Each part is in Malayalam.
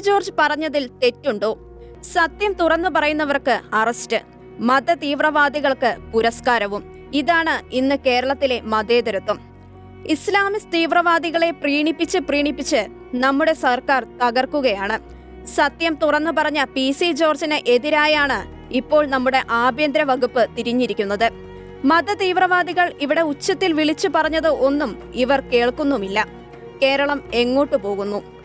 ജോർജ് പറഞ്ഞതിൽ തെറ്റുണ്ടോ? സത്യം തുറന്നു പറയുന്നവർക്ക് അറസ്റ്റ് മത തീവ്രവാദികൾക്ക് പുരസ്കാരവും. ഇതാണ് ഇന്ന് കേരളത്തിലെ മതേതരത്വം. ഇസ്ലാമിസ്റ്റ് തീവ്രവാദികളെ പ്രീണിപ്പിച്ച് പ്രീണിപ്പിച്ച് നമ്മുടെ സർക്കാർ തകർക്കുകയാണ്. സത്യം തുറന്നു പറഞ്ഞ പി സി ജോർജിന് എതിരായാണ് ഇപ്പോൾ നമ്മുടെ ആഭ്യന്തര വകുപ്പ് തിരിഞ്ഞിരിക്കുന്നത്. മത തീവ്രവാദികൾ ഇവിടെ ഉച്ചത്തിൽ വിളിച്ചു പറഞ്ഞത് ഒന്നും ഇവർ കേൾക്കുന്നുമില്ല. കേരളം എങ്ങോട്ടു പോകുന്നു?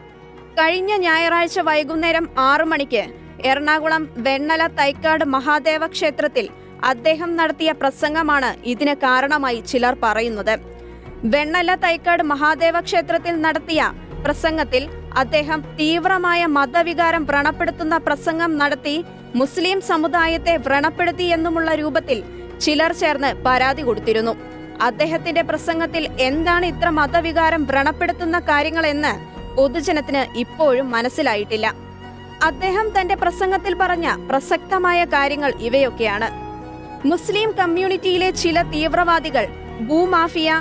കഴിഞ്ഞ ഞായറാഴ്ച വൈകുന്നേരം ആറു മണിക്ക് എറണാകുളം വെണ്ണല തൈക്കാട് മഹാദേവ ക്ഷേത്രത്തിൽ അദ്ദേഹം നടത്തിയ പ്രസംഗമാണ് ഇതിന് കാരണമായി ചിലർ പറയുന്നത്. വെണ്ണല തൈക്കാട് മഹാദേവ ക്ഷേത്രത്തിൽ നടത്തിയ പ്രസംഗത്തിൽ അദ്ദേഹം തീവ്രമായ മതവികാരം വ്രണപ്പെടുത്തുന്ന പ്രസംഗം നടത്തി മുസ്ലിം സമുദായത്തെ വ്രണപ്പെടുത്തി എന്നുമുള്ള രൂപത്തിൽ ചിലർ ചേർന്ന് പരാതി കൊടുത്തിരുന്നു. അദ്ദേഹത്തിന്റെ പ്രസംഗത്തിൽ എന്താണ് ഇത്ര മതവികാരം വ്രണപ്പെടുത്തുന്ന കാര്യങ്ങളെന്ന് പൊതുജനത്തിന് ഇപ്പോഴും മനസ്സിലായിട്ടില്ല. അദ്ദേഹം തന്റെ പ്രസംഗത്തിൽ പറഞ്ഞ പ്രസക്തമായ കാര്യങ്ങൾ ഇവയൊക്കെയാണ്. മുസ്ലിം കമ്മ്യൂണിറ്റിയിലെ ചില തീവ്രവാദികൾ ഭൂമാഫിയ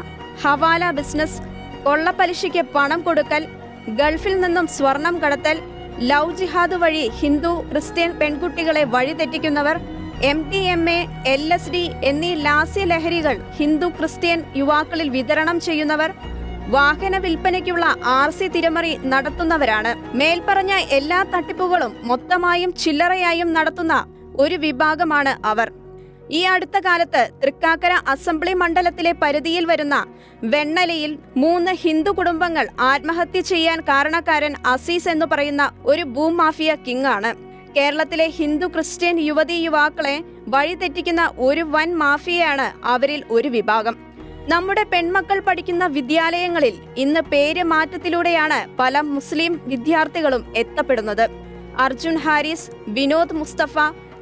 ഹവാല ബിസിനസ് കൊള്ളപ്പലിശയ്ക്ക് പണം കൊടുക്കൽ ഗൾഫിൽ നിന്നും സ്വർണം കടത്തൽ ലവ് ജിഹാദ് വഴി ഹിന്ദു ക്രിസ്ത്യൻ പെൺകുട്ടികളെ വഴിതെറ്റിക്കുന്നവർ M T M A L S D എന്നീ ലാസ്യ ലഹരികൾ ഹിന്ദു ക്രിസ്ത്യൻ യുവാക്കളിൽ വിതരണം ചെയ്യുന്നവർ വാഹന വിൽപ്പനയ്ക്കുള്ള ആർ സി തിരമറി നടത്തുന്നവരാണ്. മേൽപ്പറഞ്ഞ എല്ലാ തട്ടിപ്പുകളും മൊത്തമായും ചില്ലറയായും നടത്തുന്ന ഒരു വിഭാഗമാണ് അവർ. ഈ അടുത്ത കാലത്ത് തൃക്കാക്കര അസംബ്ലി മണ്ഡലത്തിലെ പരിധിയിൽ വരുന്ന വെണ്ണലയിൽ മൂന്ന് ഹിന്ദു കുടുംബങ്ങൾ ആത്മഹത്യ ചെയ്യാൻ കാരണക്കാരൻ അസീസ് എന്ന് പറയുന്ന ഒരു ഭൂമാഫിയ കിങ് ആണ് കേരളത്തിലെ ഹിന്ദു ക്രിസ്ത്യൻ യുവതി യുവാക്കളെ വഴിതെറ്റിക്കുന്ന ഒരു വൻ മാഫിയയാണ് അവരിൽ ഒരു വിഭാഗം. നമ്മുടെ പെൺമക്കൾ പഠിക്കുന്ന വിദ്യാലയങ്ങളിൽ ഇന്ന് പേര് മാറ്റത്തിലൂടെയാണ് പല മുസ്ലിം വിദ്യാർത്ഥികളും എത്തപ്പെടുന്നത്. അർജുൻ ഹാരിസ് വിനോദ് മുസ്തഫ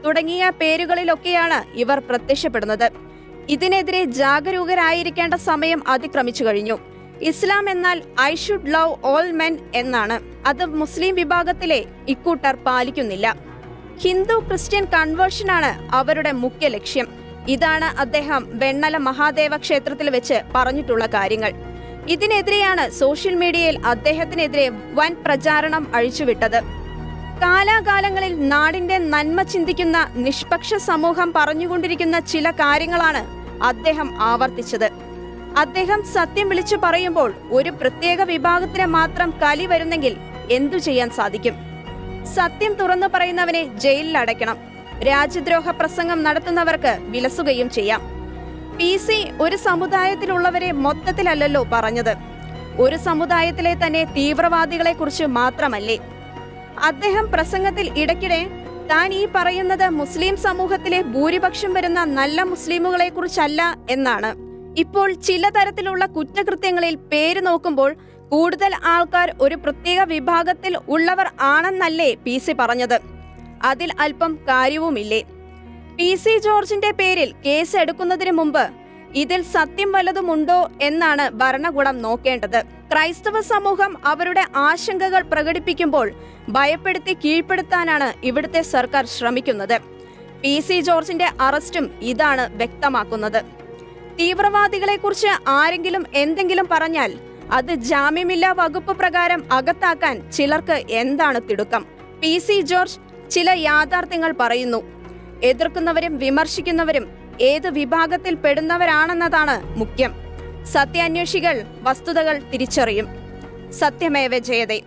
തുടങ്ങിയ പേരുകളിലൊക്കെയാണ് ഇവർ പ്രത്യക്ഷപ്പെടുന്നത്. ഇതിനെതിരെ ജാഗരൂകരായിരിക്കേണ്ട സമയം അതിക്രമിച്ചു കഴിഞ്ഞു. ഇസ്ലാം എന്നാൽ I should love all men എന്നാണ്. അത് മുസ്ലിം വിഭാഗത്തിലെ ഇക്കൂട്ടർ പാലിക്കുന്നില്ല. ഹിന്ദു ക്രിസ്ത്യൻ കൺവേർഷനാണ് അവരുടെ മുഖ്യ ലക്ഷ്യം. ഇതാണ് അദ്ദേഹം വെണ്ണല മഹാദേവ ക്ഷേത്രത്തിൽ വെച്ച് പറഞ്ഞിട്ടുള്ള കാര്യങ്ങൾ. ഇതിനെതിരെയാണ് സോഷ്യൽ മീഡിയയിൽ അദ്ദേഹത്തിനെതിരെ വൻ പ്രചാരണം അഴിച്ചുവിട്ടത്. കാലാകാലങ്ങളിൽ നാടിന്റെ നന്മ ചിന്തിക്കുന്ന നിഷ്പക്ഷ സമൂഹം പറഞ്ഞുകൊണ്ടിരിക്കുന്ന ചില കാര്യങ്ങളാണ് അദ്ദേഹം ആവർത്തിച്ചത്. അദ്ദേഹം സത്യം വിളിച്ചു പറയുമ്പോൾ ഒരു പ്രത്യേക വിഭാഗത്തിന് മാത്രം കലി വരുന്നെങ്കിൽ എന്തു ചെയ്യാൻ സാധിക്കും? സത്യം തുറന്നു പറയുന്നവനെ ജയിലിൽ അടയ്ക്കണം. രാജ്യദ്രോഹ പ്രസംഗം നടത്തുന്നവർക്ക് വിലസുകയും ചെയ്യാം. പി സി ഒരു സമുദായത്തിലുള്ളവരെ മൊത്തത്തിലല്ലല്ലോ പറഞ്ഞത്. ഒരു സമുദായത്തിലെ തന്നെ തീവ്രവാദികളെ കുറിച്ച് മാത്രമല്ലേ. അദ്ദേഹം പ്രസംഗത്തിൽ ഇടയ്ക്കിടെ താൻ ഈ പറയുന്നത് മുസ്ലിം സമൂഹത്തിലെ ഭൂരിപക്ഷം വരുന്ന നല്ല മുസ്ലിമുകളെ കുറിച്ചല്ല എന്നാണ്. ഇപ്പോൾ ചില തരത്തിലുള്ള കുറ്റകൃത്യങ്ങളിൽ പേര് നോക്കുമ്പോൾ കൂടുതൽ ആൾക്കാർ ഒരു പ്രത്യേക വിഭാഗത്തിൽ ഉള്ളവർ ആണെന്നല്ലേ പി സി പറഞ്ഞത്. അതിൽ അല്പം കാര്യവുമില്ലേ? പി സി ജോർജിന്റെ പേരിൽ കേസ് എടുക്കുന്നതിന് മുമ്പ് ഇതിൽ സത്യം വല്ലതുമുണ്ടോ എന്നാണ് ഭരണകൂടം നോക്കേണ്ടത്. ക്രൈസ്തവ സമൂഹം അവരുടെ ആശങ്കകൾ പ്രകടിപ്പിക്കുമ്പോൾ ഭയപ്പെടുത്തി കീഴ്പ്പെടുത്താനാണ് ഇവിടുത്തെ സർക്കാർ ശ്രമിക്കുന്നത്. പി സി ജോർജിന്റെ അറസ്റ്റും ഇതാണ് വ്യക്തമാക്കുന്നത്. തീവ്രവാദികളെക്കുറിച്ച് ആരെങ്കിലും എന്തെങ്കിലും പറഞ്ഞാൽ അത് ജാമ്യമില്ലാ വകുപ്പ് പ്രകാരം അകത്താക്കാൻ ചിലർക്ക് എന്താണ് തിടുക്കം? പി സി ജോർജ് ചില യാഥാർത്ഥ്യങ്ങൾ പറയുന്നു. എതിർക്കുന്നവരും വിമർശിക്കുന്നവരും ഏത് വിഭാഗത്തിൽ പെടുന്നവരാണെന്നതാണ് മുഖ്യം. സത്യാന്വേഷികൾ വസ്തുതകൾ തിരിച്ചറിയും. സത്യമേവ ജയതേ